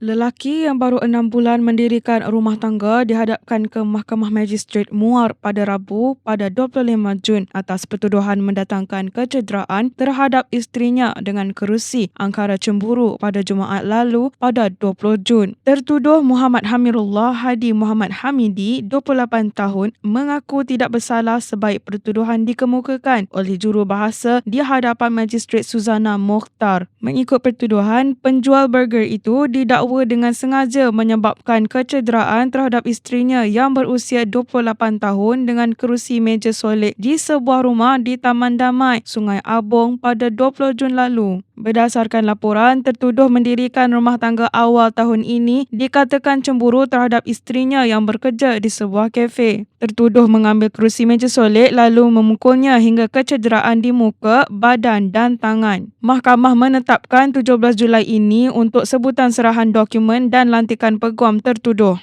Lelaki yang baru enam bulan mendirikan rumah tangga dihadapkan ke Mahkamah Magistrate Muar pada Rabu pada 25 Jun atas pertuduhan mendatangkan kecederaan terhadap isterinya dengan kerusi angkara cemburu pada Jumaat lalu pada 20 Jun. Tertuduh Muhammad Hamirullah Hadi Muhammad Hamidi, 28 tahun, mengaku tidak bersalah sebaik pertuduhan dikemukakan oleh jurubahasa di hadapan Magistrate Suzana Mokhtar. Mengikut pertuduhan, penjual burger itu didakwa didakwa dengan sengaja menyebabkan kecederaan terhadap isterinya yang berusia 28 tahun dengan kerusi meja solid di sebuah rumah di Taman Damai, Sungai Abong pada 20 Jun lalu. Berdasarkan laporan, tertuduh mendirikan rumah tangga awal tahun ini dikatakan cemburu terhadap isterinya yang bekerja di sebuah kafe. Tertuduh mengambil kerusi meja solid lalu memukulnya hingga kecederaan di muka, badan dan tangan. Mahkamah menetapkan 17 Julai ini untuk sebutan serahan dokumen dan lantikan peguam tertuduh.